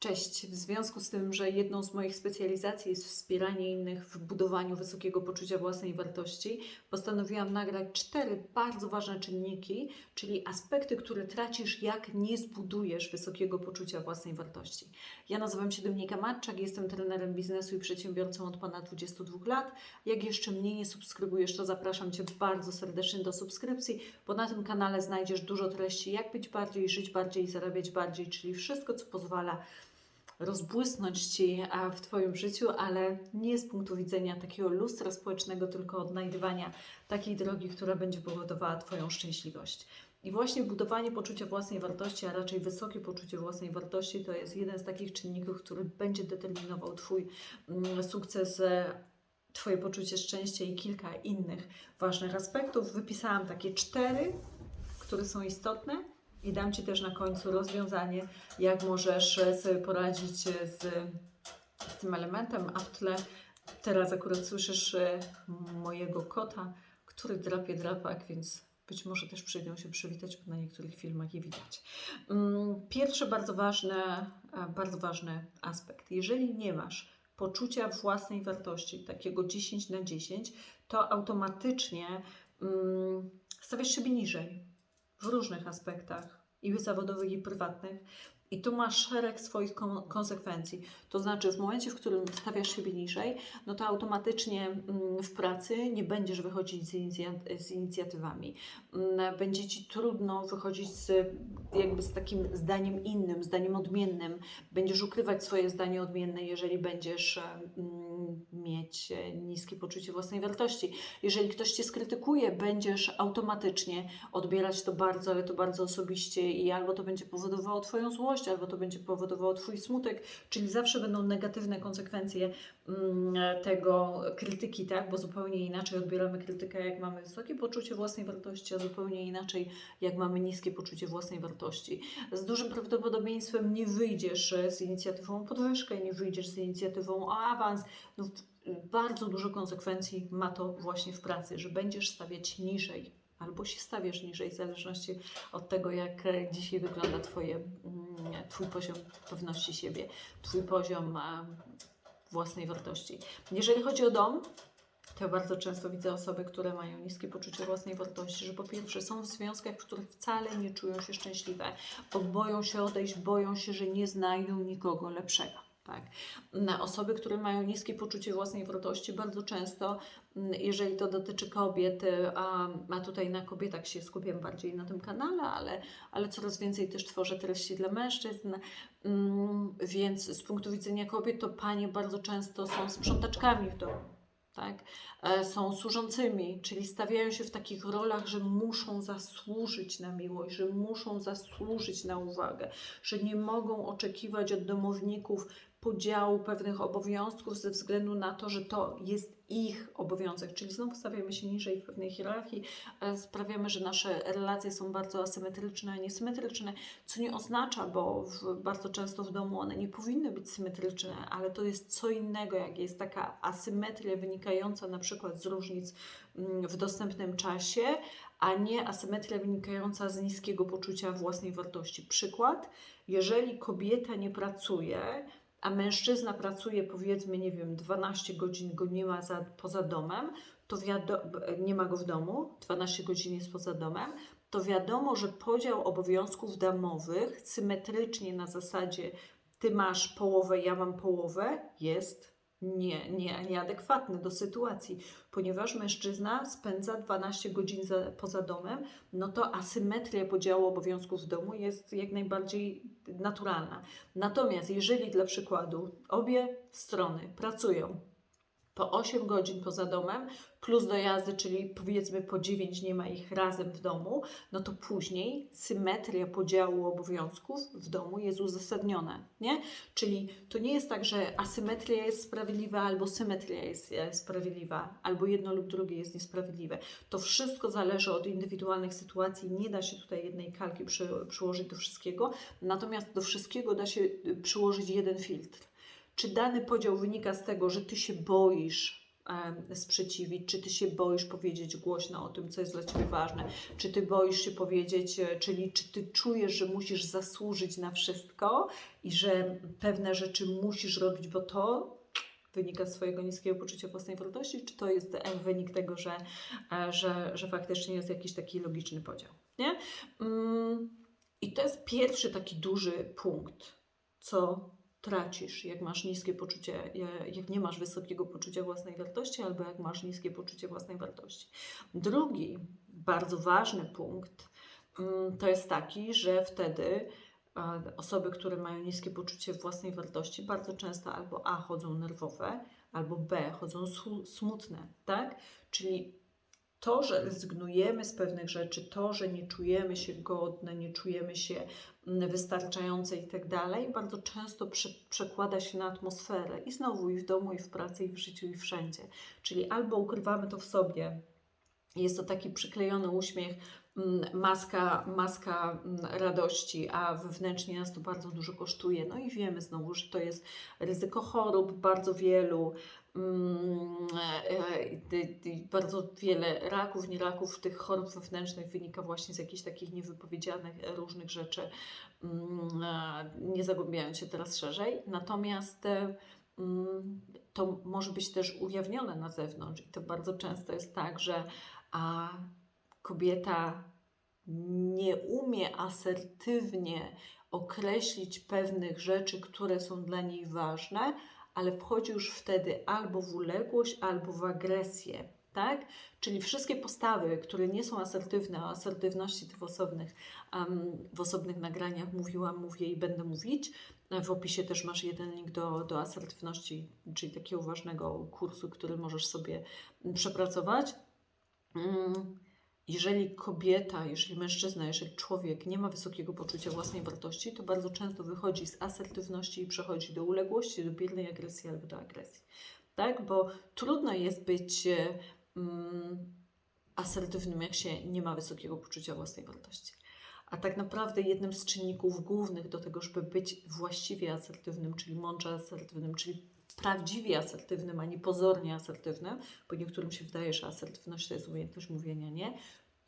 Cześć. W związku z tym, że jedną z moich specjalizacji jest wspieranie innych w budowaniu wysokiego poczucia własnej wartości, postanowiłam nagrać cztery bardzo ważne czynniki, czyli aspekty, które tracisz, jak nie zbudujesz wysokiego poczucia własnej wartości. Ja nazywam się Dominika Matczak, jestem trenerem biznesu i przedsiębiorcą od ponad 22 lat. Jak jeszcze mnie nie subskrybujesz, to zapraszam Cię bardzo serdecznie do subskrypcji, bo na tym kanale znajdziesz dużo treści, jak być bardziej, żyć bardziej, zarabiać bardziej, czyli wszystko, co pozwala rozbłysnąć Ci a, w Twoim życiu, ale nie z punktu widzenia takiego lustra społecznego, tylko odnajdywania takiej drogi, która będzie powodowała Twoją szczęśliwość. I właśnie budowanie poczucia własnej wartości, a raczej wysokie poczucie własnej wartości, to jest jeden z takich czynników, który będzie determinował Twój mm, sukces. e, Twoje poczucie szczęścia i kilka innych ważnych aspektów. Wypisałam takie cztery, które są istotne i dam Ci też na końcu rozwiązanie, jak możesz e, sobie poradzić e, z, z tym elementem, a w tle teraz akurat słyszysz e, mojego kota, który drapie drapak, więc być może też przyjdą się przywitać, bo na niektórych filmach je widać. Mm, Pierwszy bardzo ważny, bardzo ważny aspekt. Jeżeli nie masz poczucia własnej wartości, takiego 10 na 10, to automatycznie mm, stawiasz siebie niżej w różnych aspektach i zawodowych, i prywatnych. I tu masz szereg swoich kon- konsekwencji. To znaczy, w momencie, w którym stawiasz siebie niżej, no to automatycznie mm, w pracy nie będziesz wychodzić z, z inicjatywami. Mm, Będzie ci trudno wychodzić z, jakby z takim zdaniem innym, zdaniem odmiennym. Będziesz ukrywać swoje zdanie odmienne, jeżeli będziesz mm, mieć e, niskie poczucie własnej wartości. Jeżeli ktoś cię skrytykuje, będziesz automatycznie odbierać to bardzo, ale to bardzo osobiście i albo to będzie powodowało Twoją złość, albo to będzie powodowało Twój smutek, czyli zawsze będą negatywne konsekwencje mm, tego krytyki, tak? Bo zupełnie inaczej odbieramy krytykę, jak mamy wysokie poczucie własnej wartości, a zupełnie inaczej, jak mamy niskie poczucie własnej wartości. Z dużym prawdopodobieństwem nie wyjdziesz e, z inicjatywą podwyżkę, nie wyjdziesz z inicjatywą awans. No, bardzo dużo konsekwencji ma to właśnie w pracy, że będziesz stawiać niżej albo się stawiasz niżej, w zależności od tego, jak dzisiaj wygląda twoje, mm, Twój poziom pewności siebie, Twój poziom własnej wartości. Jeżeli chodzi o dom, to bardzo często widzę osoby, które mają niskie poczucie własnej wartości, że po pierwsze są w związkach, w których wcale nie czują się szczęśliwe, bo boją się odejść, boją się, że nie znajdą nikogo lepszego. Tak. Osoby, które mają niskie poczucie własnej wartości, bardzo często, mm, jeżeli to dotyczy kobiet, y, a, a tutaj na kobietach się skupiam bardziej na tym kanale, ale, ale coraz więcej też tworzę treści dla mężczyzn, mm, więc z punktu widzenia kobiet, to panie bardzo często są sprzątaczkami w domu tak? E, są służącymi, czyli stawiają się w takich rolach, że muszą zasłużyć na miłość, że muszą zasłużyć na uwagę, że nie mogą oczekiwać od domowników podziału pewnych obowiązków ze względu na to, że to jest ich obowiązek, czyli znowu stawiamy się niżej w pewnej hierarchii, e, sprawiamy, że nasze relacje są bardzo asymetryczne, a nie symetryczne, co nie oznacza, bo w, bardzo często w domu one nie powinny być symetryczne, ale to jest co innego, jak jest taka asymetria wynikająca na przykład z różnic mm, w dostępnym czasie, a nie asymetria wynikająca z niskiego poczucia własnej wartości. Przykład, jeżeli kobieta nie pracuje, a mężczyzna pracuje powiedzmy, nie wiem, 12 godzin go nie ma za, poza domem, to nie ma go w domu, 12 godzin jest poza domem, to wiadomo, że podział obowiązków domowych symetrycznie na zasadzie ty masz połowę, ja mam połowę, jest nie, nie, nieadekwatny do sytuacji, ponieważ mężczyzna spędza 12 godzin za, poza domem, no to asymetria podziału obowiązków w domu jest jak najbardziej naturalna. Natomiast jeżeli dla przykładu obie strony pracują po 8 godzin poza domem, plus dojazdy, czyli powiedzmy po 9 nie ma ich razem w domu, no to później symetria podziału obowiązków w domu jest uzasadniona, nie? Czyli to nie jest tak, że asymetria jest sprawiedliwa albo symetria jest e, sprawiedliwa, albo jedno lub drugie jest niesprawiedliwe. To wszystko zależy od indywidualnych sytuacji, nie da się tutaj jednej kalki przy, przyłożyć do wszystkiego, natomiast do wszystkiego da się y, przyłożyć jeden filtr. Czy dany podział wynika z tego, że ty się boisz, sprzeciwić, czy ty się boisz powiedzieć głośno o tym, co jest dla ciebie ważne, czy ty boisz się powiedzieć, e, czyli czy ty czujesz, że musisz zasłużyć na wszystko i że pewne rzeczy musisz robić, bo to wynika z swojego niskiego poczucia własnej wartości, czy to jest wynik tego, że, e, że, że faktycznie jest jakiś taki logiczny podział, nie? Mm, I to jest pierwszy taki duży punkt, co tracisz, jak masz niskie poczucie, ja- jak nie masz wysokiego poczucia własnej wartości, albo jak masz niskie poczucie własnej wartości. Drugi, bardzo ważny punkt, mm, to jest taki, że wtedy osoby, które mają niskie poczucie własnej wartości, bardzo często albo A chodzą nerwowe, albo B chodzą smutne, tak? Czyli to, że rezygnujemy z pewnych rzeczy, to, że nie czujemy się godne, nie czujemy się mm, wystarczające i tak dalej, bardzo często prze, przekłada się na atmosferę i znowu i w domu, i w pracy, i w życiu, i wszędzie. Czyli albo ukrywamy to w sobie, jest to taki przyklejony uśmiech, mm, maska, maska mm, radości, a wewnętrznie nas to bardzo dużo kosztuje. No i wiemy znowu, że to jest ryzyko chorób bardzo wielu, bardzo wiele raków, nie raków, tych chorób wewnętrznych wynika właśnie z jakichś takich niewypowiedzianych e, różnych rzeczy, mm, e, nie zagłębiając się teraz szerzej. Natomiast e, mm, to może być też ujawnione na zewnątrz i to bardzo często jest tak, że a kobieta nie umie asertywnie określić pewnych rzeczy, które są dla niej ważne, ale wchodzi już wtedy albo w uległość, albo w agresję. Tak? Czyli wszystkie postawy, które nie są asertywne, o asertywności tych osobnych, em, w osobnych nagraniach mówiłam, mówię i będę mówić. W opisie też masz jeden link do, do asertywności, czyli takiego ważnego kursu, który możesz sobie przepracować. Mm, Jeżeli kobieta, jeżeli mężczyzna, jeżeli człowiek nie ma wysokiego poczucia własnej wartości, to bardzo często wychodzi z asertywności i przechodzi do uległości, do biernej agresji albo do agresji. Tak? Bo trudno jest być e, mm, asertywnym, jak się nie ma wysokiego poczucia własnej wartości. A tak naprawdę jednym z czynników głównych do tego, żeby być właściwie asertywnym, czyli mądrze asertywnym, czyli prawdziwie asertywnym, a nie pozornie asertywnym, bo niektórym się wydaje, że asertywność to jest umiejętność mówienia nie,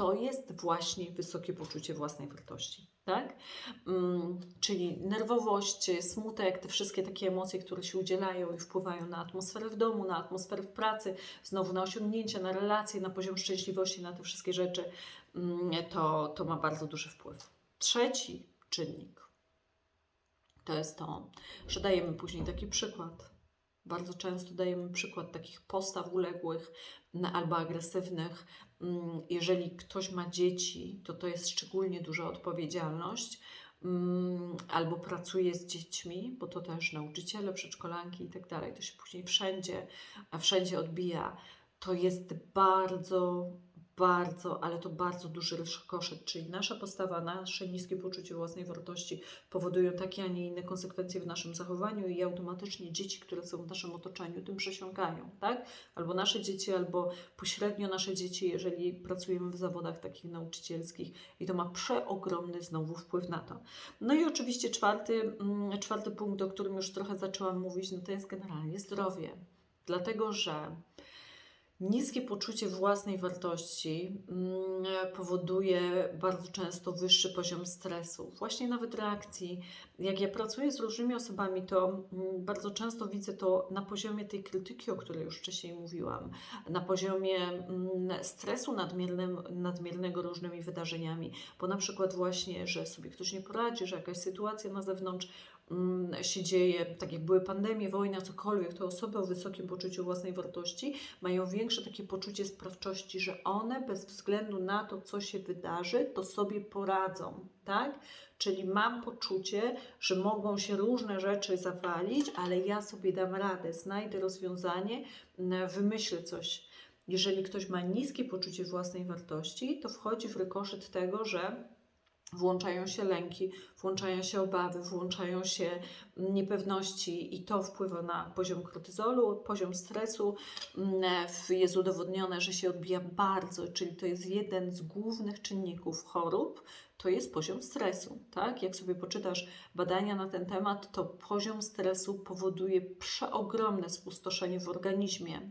to jest właśnie wysokie poczucie własnej wartości. Tak? Mm, czyli nerwowość, smutek, te wszystkie takie emocje, które się udzielają i wpływają na atmosferę w domu, na atmosferę w pracy, znowu na osiągnięcia, na relacje, na poziom szczęśliwości, na te wszystkie rzeczy, mm, to, to ma bardzo duży wpływ. Trzeci czynnik to jest to, że dajemy później taki przykład. Bardzo często dajemy przykład takich postaw uległych albo agresywnych. Mm, Jeżeli ktoś ma dzieci, to to jest szczególnie duża odpowiedzialność. Mm, Albo pracuje z dziećmi, bo to też nauczyciele, przedszkolanki i tak dalej. To się później wszędzie, a wszędzie odbija. To jest bardzo, bardzo, ale to bardzo duży ryszkoszyt, czyli nasza postawa, nasze niskie poczucie własnej wartości powodują takie, a nie inne konsekwencje w naszym zachowaniu i automatycznie dzieci, które są w naszym otoczeniu, tym przesiąkają, tak? Albo nasze dzieci, albo pośrednio nasze dzieci, jeżeli pracujemy w zawodach takich nauczycielskich i to ma przeogromny znowu wpływ na to. No i oczywiście czwarty, mm, czwarty punkt, o którym już trochę zaczęłam mówić, no to jest generalnie zdrowie. Dlatego, że Niskie poczucie własnej wartości mm, powoduje bardzo często wyższy poziom stresu, właśnie nawet reakcji. Jak ja pracuję z różnymi osobami, to mm, bardzo często widzę to na poziomie tej krytyki, o której już wcześniej mówiłam, na poziomie mm, stresu nadmiernego różnymi wydarzeniami, bo na przykład właśnie, że sobie ktoś nie poradzi, że jakaś sytuacja na zewnątrz się dzieje, tak jak były pandemie, wojna, cokolwiek, to osoby o wysokim poczuciu własnej wartości mają większe takie poczucie sprawczości, że one bez względu na to, co się wydarzy, to sobie poradzą, tak? Czyli mam poczucie, że mogą się różne rzeczy zawalić, ale ja sobie dam radę, znajdę rozwiązanie, m, wymyślę coś. Jeżeli ktoś ma niskie poczucie własnej wartości, to wchodzi w rykoszyt tego, że włączają się lęki, włączają się obawy, włączają się niepewności i to wpływa na poziom kortyzolu, poziom stresu. Mm, Jest udowodnione, że się odbija bardzo, czyli to jest jeden z głównych czynników chorób, to jest poziom stresu. Tak? Jak sobie poczytasz badania na ten temat, to poziom stresu powoduje przeogromne spustoszenie w organizmie.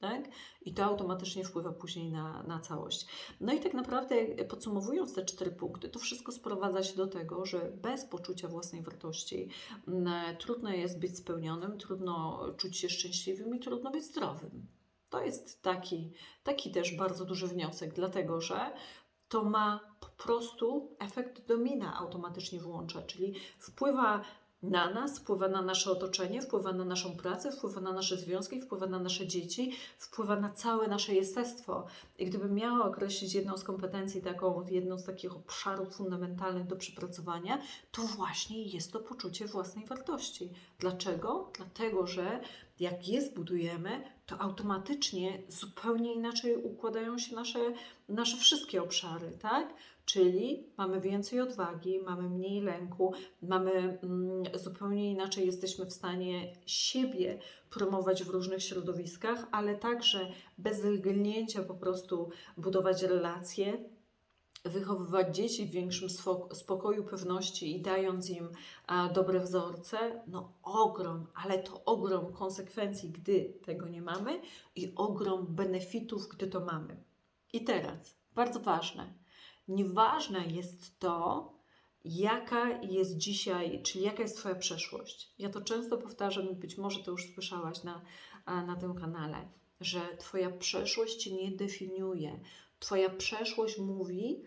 Tak? I to automatycznie wpływa później na, na całość. No i tak naprawdę, podsumowując te cztery punkty, to wszystko sprowadza się do tego, że bez poczucia własnej wartości mm, trudno jest być spełnionym, trudno czuć się szczęśliwym i trudno być zdrowym. To jest taki, taki też bardzo duży wniosek, dlatego że to ma po prostu efekt domina automatycznie włącza, czyli wpływa na nas, wpływa na nasze otoczenie, wpływa na naszą pracę, wpływa na nasze związki, wpływa na nasze dzieci, wpływa na całe nasze jestestwo. I gdybym miała określić jedną z kompetencji, taką, jedną z takich obszarów fundamentalnych do przepracowania, to właśnie jest to poczucie własnej wartości. Dlaczego? Dlatego, że jak je zbudujemy, to automatycznie zupełnie inaczej układają się nasze, nasze wszystkie obszary, tak? Czyli mamy więcej odwagi, mamy mniej lęku, mamy mm, zupełnie inaczej jesteśmy w stanie siebie promować w różnych środowiskach, ale także bez lgnięcia po prostu budować relacje, wychowywać dzieci w większym spokoju, pewności i dając im a, dobre wzorce, no ogrom, ale to ogrom konsekwencji, gdy tego nie mamy i ogrom benefitów, gdy to mamy. I teraz, bardzo ważne, nieważne jest to, jaka jest dzisiaj, czyli jaka jest Twoja przeszłość. Ja to często powtarzam i być może to już słyszałaś na, a, na tym kanale, że Twoja przeszłość Cię nie definiuje. Twoja przeszłość mówi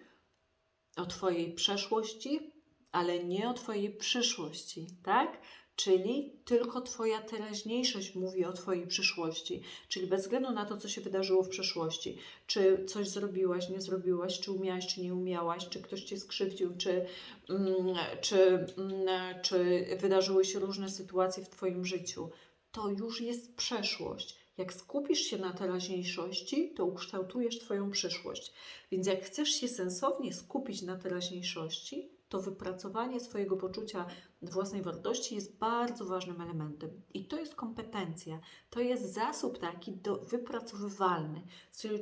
o Twojej przeszłości, ale nie o Twojej przyszłości, tak? Czyli tylko Twoja teraźniejszość mówi o Twojej przyszłości. Czyli bez względu na to, co się wydarzyło w przeszłości, czy coś zrobiłaś, nie zrobiłaś, czy umiałaś, czy nie umiałaś, czy ktoś Cię skrzywdził, czy, mm, czy, mm, czy wydarzyły się różne sytuacje w Twoim życiu, to już jest przeszłość. Jak skupisz się na teraźniejszości, to ukształtujesz Twoją przyszłość. Więc jak chcesz się sensownie skupić na teraźniejszości, to wypracowanie swojego poczucia własnej wartości jest bardzo ważnym elementem. I to jest kompetencja, to jest zasób taki do, wypracowywalny.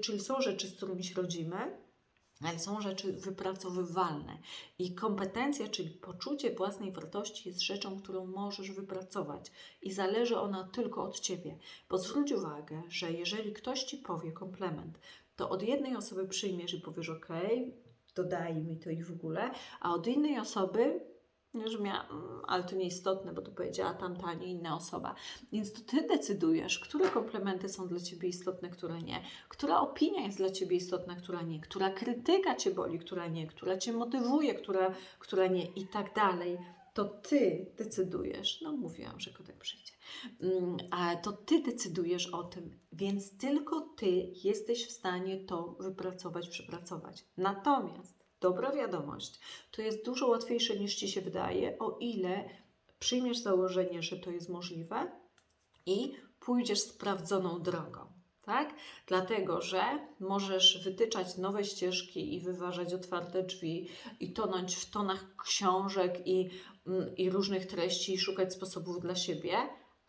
Czyli, są rzeczy, z którymi się rodzimy, są rzeczy wypracowywalne. I kompetencja, czyli poczucie własnej wartości, jest rzeczą, którą możesz wypracować. I zależy ona tylko od ciebie. Bo zwróć uwagę, że jeżeli ktoś ci powie komplement, to od jednej osoby przyjmiesz i powiesz: OK, dodaje mi to i w ogóle, a od innej osoby że miała, "Mm, ale to nieistotne, bo to powiedziała tamta, a nie inna osoba. Więc to ty decydujesz, które komplementy są dla ciebie istotne, które nie, która opinia jest dla ciebie istotna, która nie, która krytyka cię boli, która nie, która cię motywuje, która, która nie i tak dalej. To ty decydujesz. No, mówiłam, że kotek przyjdzie. Mm, to ty decydujesz o tym, więc tylko ty jesteś w stanie to wypracować, przepracować. Natomiast dobra wiadomość, to jest dużo łatwiejsze niż ci się wydaje, o ile przyjmiesz założenie, że to jest możliwe i pójdziesz sprawdzoną drogą. Tak? Dlatego, że możesz wytyczać nowe ścieżki i wyważać otwarte drzwi, i tonąć w tonach książek i, mm, i różnych treści, i szukać sposobów dla siebie,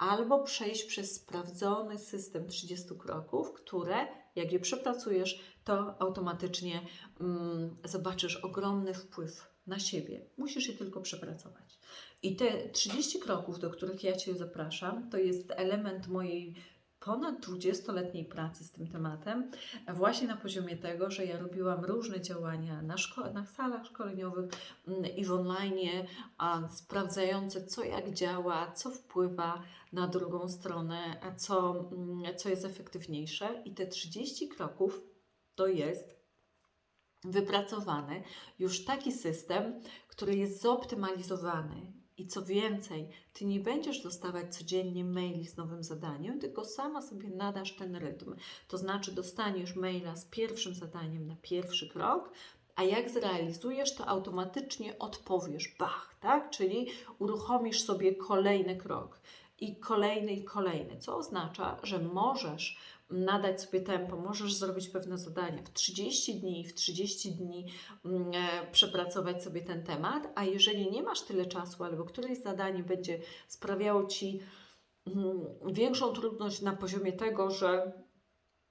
albo przejść przez sprawdzony system 30 kroków, które, jak je przepracujesz, to automatycznie mm, zobaczysz ogromny wpływ na siebie. Musisz je tylko przepracować. I te 30 kroków, do których ja Cię zapraszam, to jest element mojej ponad 20-letniej pracy z tym tematem, właśnie na poziomie tego, że ja robiłam różne działania na, szko- na salach szkoleniowych mm, i w online, sprawdzające, co jak działa, co wpływa na drugą stronę, a co, mm, co jest efektywniejsze. I te 30 kroków to jest wypracowany już taki system, który jest zoptymalizowany. I co więcej, ty nie będziesz dostawać codziennie maili z nowym zadaniem, tylko sama sobie nadasz ten rytm. To znaczy, dostaniesz maila z pierwszym zadaniem na pierwszy krok, a jak zrealizujesz, to automatycznie odpowiesz, bach, tak? Czyli uruchomisz sobie kolejny krok i kolejny i kolejny, co oznacza, że możesz nadać sobie tempo, możesz zrobić pewne zadania w 30 dni, w 30 dni mm, e, przepracować sobie ten temat, a jeżeli nie masz tyle czasu, albo któreś zadanie będzie sprawiało Ci mm, większą trudność na poziomie tego, że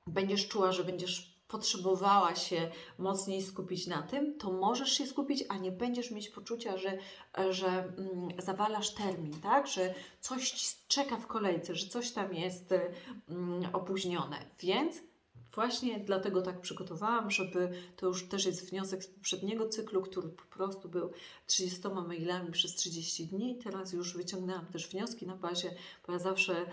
będziesz czuła, że będziesz potrzebowała się mocniej skupić na tym, to możesz się skupić, a nie będziesz mieć poczucia, że, że mm, zawalasz termin, tak? Że coś czeka w kolejce, że coś tam jest mm, opóźnione. Więc właśnie dlatego tak przygotowałam, żeby to już też jest wniosek z poprzedniego cyklu, który po prostu był 30 mailami przez 30 dni. Teraz już wyciągnęłam też wnioski na bazie, bo ja zawsze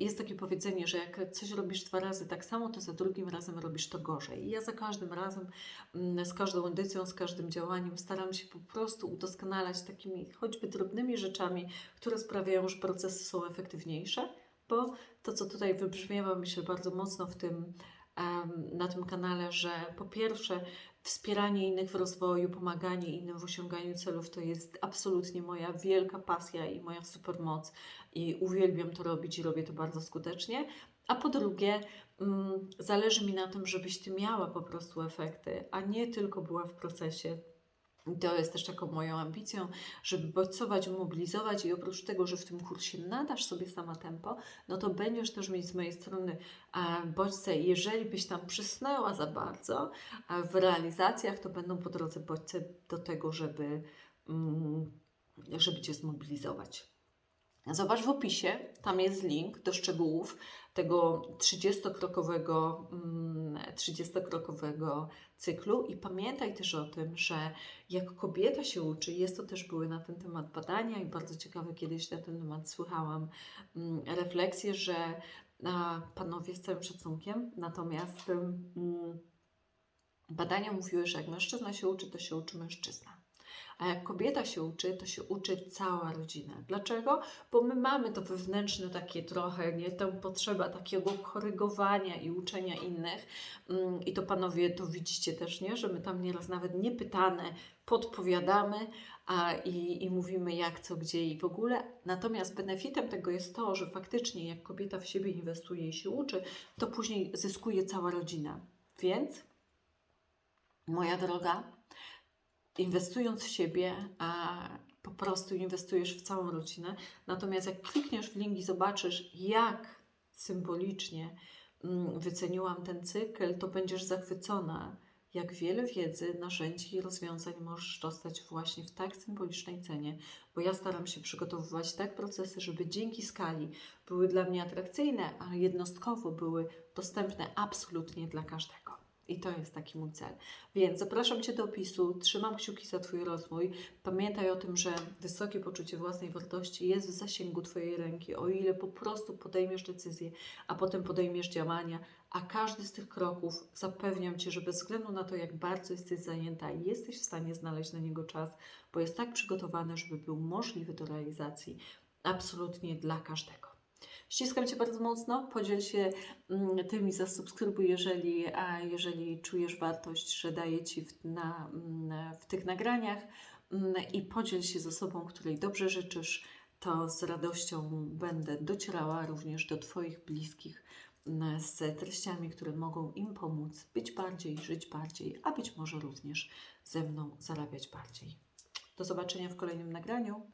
jest takie powiedzenie, że jak coś robisz dwa razy tak samo, to za drugim razem robisz to gorzej. I ja za każdym razem, mm, z każdą edycją, z każdym działaniem staram się po prostu udoskonalać takimi choćby drobnymi rzeczami, które sprawiają, że procesy są efektywniejsze, bo to, co tutaj wybrzmiewa, myślę bardzo mocno w tym, na tym kanale, że po pierwsze wspieranie innych w rozwoju, pomaganie innym w osiąganiu celów to jest absolutnie moja wielka pasja i moja supermoc i uwielbiam to robić i robię to bardzo skutecznie. A po drugie, mm, zależy mi na tym, żebyś Ty miała po prostu efekty, a nie tylko była w procesie. I To jest też taką moją ambicją, żeby bodźcować, mobilizować i oprócz tego, że w tym kursie nadasz sobie sama tempo, no to będziesz też mieć z mojej strony e, bodźce, jeżeli byś tam przysnęła za bardzo e, w realizacjach, to będą po drodze bodźce do tego, żeby, mm, żeby Cię zmobilizować. Zobacz w opisie, tam jest link do szczegółów tego 30-krokowego, mm, 30-krokowego cyklu i pamiętaj też o tym, że jak kobieta się uczy, jest to też były na ten temat badania i bardzo ciekawe kiedyś na ten temat słychałam mm, refleksje, że panowie z całym szacunkiem, natomiast mm, badania mówiły, że jak mężczyzna się uczy, to się uczy mężczyzna. A jak kobieta się uczy, to się uczy cała rodzina. Dlaczego? Bo my mamy to wewnętrzne takie trochę, nie, tę potrzeba takiego korygowania i uczenia innych. Mm, I to panowie to widzicie też, nie? Że my tam nieraz nawet niepytane podpowiadamy a, i, i mówimy jak, co, gdzie i w ogóle. Natomiast benefitem tego jest to, że faktycznie jak kobieta w siebie inwestuje i się uczy, to później zyskuje cała rodzina. Więc, moja droga, inwestując w siebie, a po prostu inwestujesz w całą rodzinę. Natomiast jak klikniesz w link i zobaczysz, jak symbolicznie mm, wyceniłam ten cykl, to będziesz zachwycona, jak wiele wiedzy, narzędzi i rozwiązań możesz dostać właśnie w tak symbolicznej cenie, bo ja staram się przygotowywać tak procesy, żeby dzięki skali były dla mnie atrakcyjne, a jednostkowo były dostępne absolutnie dla każdego. I to jest taki mój cel. Więc zapraszam Cię do opisu, trzymam kciuki za Twój rozwój. Pamiętaj o tym, że wysokie poczucie własnej wartości jest w zasięgu Twojej ręki, o ile po prostu podejmiesz decyzję, a potem podejmiesz działania, a każdy z tych kroków zapewniam Cię, że bez względu na to, jak bardzo jesteś zajęta, jesteś w stanie znaleźć na niego czas, bo jest tak przygotowany, żeby był możliwy do realizacji absolutnie dla każdego. Ściskam Cię bardzo mocno, podziel się mm, tym i zasubskrybuj, jeżeli, a jeżeli czujesz wartość, że daję Ci w, na, mm, w tych nagraniach mm, i podziel się z osobą, której dobrze życzysz, to z radością będę docierała również do Twoich bliskich z treściami, które mogą im pomóc być bardziej, żyć bardziej, a być może również ze mną zarabiać bardziej. Do zobaczenia w kolejnym nagraniu.